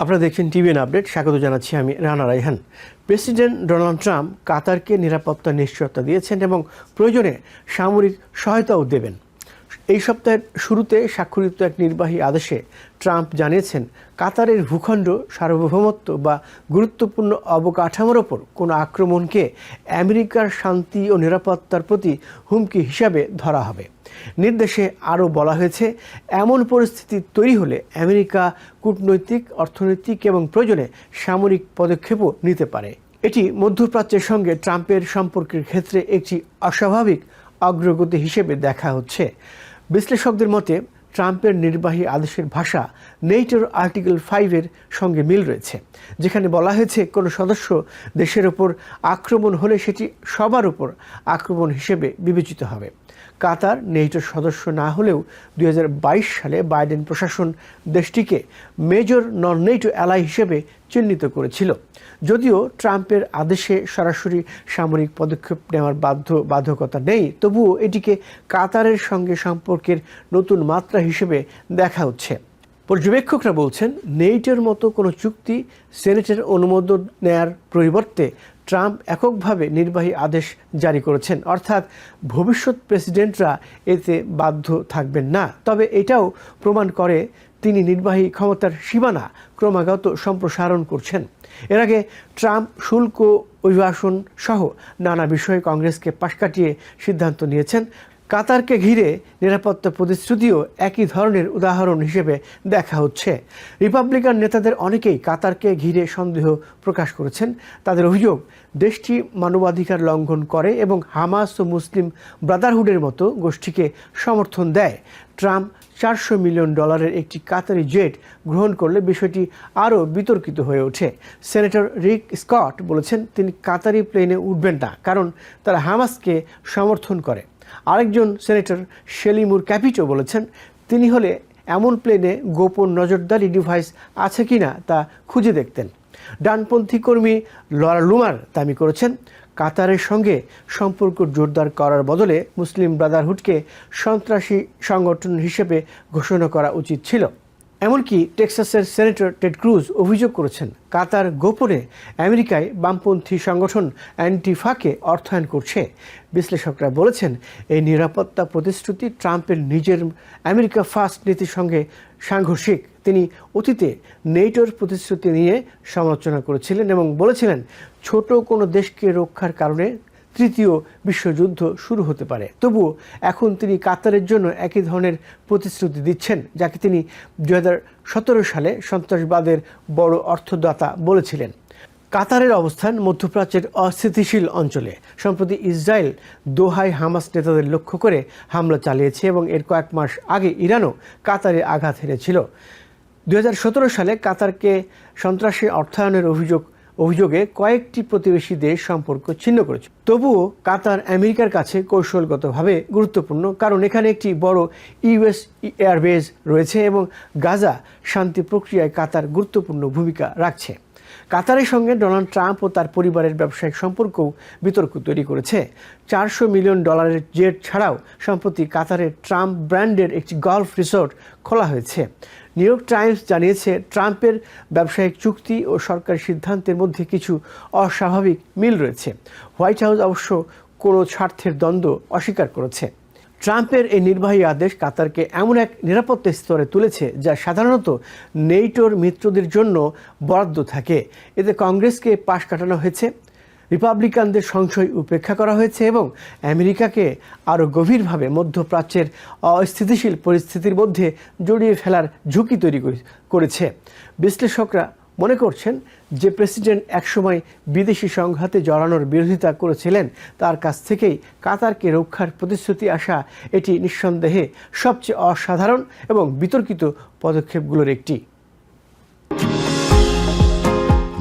আপনারা দেখছেন TVN update, স্বাগত জানাচ্ছি আমি Rana Raihan president Donald Trump কাতারকে নিরাপত্তা নিশ্চয়তা দিয়েছেন এবং প্রয়োজনে সামরিক সহায়তাও দেবেন। এই সপ্তাহের শুরুতে স্বাক্ষরিত এক নির্বাহী আদেশে ট্রাম্প জানিয়েছেন, কাতারের ভূখণ্ড, সার্বভৌমত্ব বা গুরুত্বপূর্ণ অবকাঠামোর ওপর কোনো আক্রমণকে আমেরিকার শান্তি ও নিরাপত্তার প্রতি হুমকি হিসাবে ধরা হবে। নির্দেশে আরও বলা হয়েছে, এমন পরিস্থিতি তৈরি হলে আমেরিকা কূটনৈতিক, অর্থনৈতিক এবং প্রয়োজনে সামরিক পদক্ষেপও নিতে পারে। এটি মধ্যপ্রাচ্যের সঙ্গে ট্রাম্পের সম্পর্কের ক্ষেত্রে একটি অস্বাভাবিক অগ্রগতি হিসেবে দেখা হচ্ছে। বিশ্লেষকদের মতে ট্রাম্পের নির্বাহী আদেশের ভাষা নেইটোর আর্টিকেল ফাইভের সঙ্গে মিল রয়েছে, যেখানে বলা হয়েছে কোনো সদস্য দেশের ওপর আক্রমণ হলে সেটি সবার উপর আক্রমণ হিসেবে বিবেচিত হবে। কাতার নেইটোর সদস্য না হলেও দুই হাজার বাইশ সালে বাইডেন প্রশাসন দেশটিকে মেজর নন নেইটো অ্যালাই হিসেবে চিহ্নিত করেছিল। যদিও ট্রাম্পের আদেশে সরাসরি সামরিক পদক্ষেপ নেওয়ার বাধ্য বাধ্যকতা নেই, তবুও এটিকে কাতারের সঙ্গে সম্পর্কের নতুন মাত্রা হিসেবে দেখা হচ্ছে। পর্যবেক্ষকরা বলছেন, নেইটের মতো কোনো চুক্তি সেনেটের অনুমোদন নেয়ার পরিবর্তে ট্রাম্প এককভাবে নির্বাহী আদেশ জারি করেছেন। অর্থাৎ ভবিষ্যৎ প্রেসিডেন্টরা এতে বাধ্য থাকবেন না। তবে এটাও প্রমাণ করে তিনি নির্বাহী ক্ষমতার সীমানা ক্রমাগত সম্প্রসারণ করছেন। এর আগে ট্রাম্প, শুল্ক, অভিবাসন সহ নানা বিষয়ে কংগ্রেসকে পাশ কাটিয়ে সিদ্ধান্ত নিয়েছেন। কাতারকে ঘিরে নিরাপত্তা প্রতিশ্রুতিও একই ধরনের উদাহরণ হিসেবে দেখা হচ্ছে। রিপাবলিকান নেতাদের অনেকেই কাতারকে ঘিরে সন্দেহ প্রকাশ করেছেন। তাদের অভিযোগ, দেশটি মানবাধিকার লঙ্ঘন করে এবং হামাস ও মুসলিম ব্রাদারহুডের মতো গোষ্ঠীকে সমর্থন দেয়। ট্রাম্প চারশো মিলিয়ন ডলারের একটি কাতারি জেট গ্রহণ করলে বিষয়টি আরও বিতর্কিত হয়ে ওঠে। সেনেটর রিক স্কট বলেছেন, তিনি কাতারি প্লেনে উঠবেন না, কারণ তারা হামাসকে সমর্থন করে। আরেকজন সেনেটর শেলিমুর ক্যাপিটো বলেছেন, তিনি হলে এমন প্লেনে গোপন নজরদারি ডিভাইস আছে কি না তা খুঁজে দেখতেন। ডানপন্থী কর্মী লরা লুমার দামি করেছেন, কাতারের সঙ্গে সম্পর্ক জোরদার করার বদলে মুসলিম ব্রাদারহুডকে সন্ত্রাসী সংগঠন হিসেবে ঘোষণা করা উচিত ছিল। এমনকি টেক্সাসের সেনেটর টেড ক্রুজ অভিযোগ করেছেন, কাতার গোপনে আমেরিকায় বামপন্থী সংগঠন অ্যান্টিফাকে অর্থায়ন করছে। বিশ্লেষকরা বলেছেন, এই নিরাপত্তা প্রতিশ্রুতি ট্রাম্পের নিজের আমেরিকা ফার্স্ট নীতির সঙ্গে সাংঘর্ষিক। তিনি অতীতে নেটোর প্রতিশ্রুতি নিয়ে সমালোচনা করেছিলেন এবং বলেছিলেন, ছোট কোনো দেশকে রক্ষার কারণে তৃতীয় বিশ্বযুদ্ধ শুরু হতে পারে। তবুও এখন তিনি কাতারের জন্য একই ধরনের প্রতিশ্রুতি দিচ্ছেন, যাকে তিনি দু হাজার সতেরো সালে সন্ত্রাসবাদের বড় অর্থদাতা বলেছিলেন। কাতারের অবস্থান মধ্যপ্রাচ্যের অস্থিতিশীল অঞ্চলে। সম্প্রতি ইসরায়েল দোহায় হামাস নেতাদের লক্ষ্য করে হামলা চালিয়েছে এবং এর কয়েক মাস আগে ইরানও কাতারে আঘাত হেরেছিল দু হাজার সতেরো সালে কাতারকে সন্ত্রাসী অর্থায়নের অভিযোগ অভিযোগে কয়েকটি প্রতিবেশী দেশ সম্পর্ক ছিন্ন করেছে। তবুও কাতার আমেরিকার কাছে কৌশলগতভাবে গুরুত্বপূর্ণ, কারণ এখানে একটি বড় ইউএস এয়ারবেজ রয়েছে এবং গাজা শান্তি প্রক্রিয়ায় কাতার গুরুত্বপূর্ণ ভূমিকা রাখছে। কাতারের সঙ্গে ডোনাল্ড ট্রাম্প ও তার পরিবারের ব্যবসায়িক সম্পর্কও বিতর্ক তৈরি করেছে। চারশো মিলিয়ন ডলারের জেট ছাড়াও সম্প্রতি কাতারের ট্রাম্প ব্র্যান্ডের একটি গল্ফ রিসোর্ট খোলা হয়েছে। নিউ ইয়র্ক টাইমস জানিয়েছে, ট্রাম্পের ব্যবসায়িক চুক্তি ও সরকারি সিদ্ধান্তের মধ্যে কিছু অস্বাভাবিক মিল রয়েছে। হোয়াইট হাউস অবশ্য কোনো স্বার্থের দ্বন্দ্ব অস্বীকার করেছে। ট্রাম্পের এই নির্বাহী আদেশ কাতারকে এমন এক নিরাপত্তা স্তরে তুলেছে যা সাধারণত নেইটোর মিত্রদের জন্য বরাদ্দ থাকে। এতে কংগ্রেসকে পাশ কাটানো হয়েছে রিপাবলিকানদের সংশয় উপেক্ষা করা হয়েছে এবং আমেরিকাকে আরও গভীরভাবে মধ্যপ্রাচ্যের অস্থিতিশীল পরিস্থিতির মধ্যে জড়িয়ে ফেলার ঝুঁকি তৈরি করেছে। বিশ্লেষকরা মনে করছেন যে প্রেসিডেন্ট একসময় বিদেশি সংঘাতে জড়ানোর বিরোধিতা করেছিলেন, তার কাছ থেকেই কাতারকে রক্ষার প্রতিশ্রুতি আসা এটি নিঃসন্দেহে সবচেয়ে অসাধারণ এবং বিতর্কিত পদক্ষেপগুলোর একটি।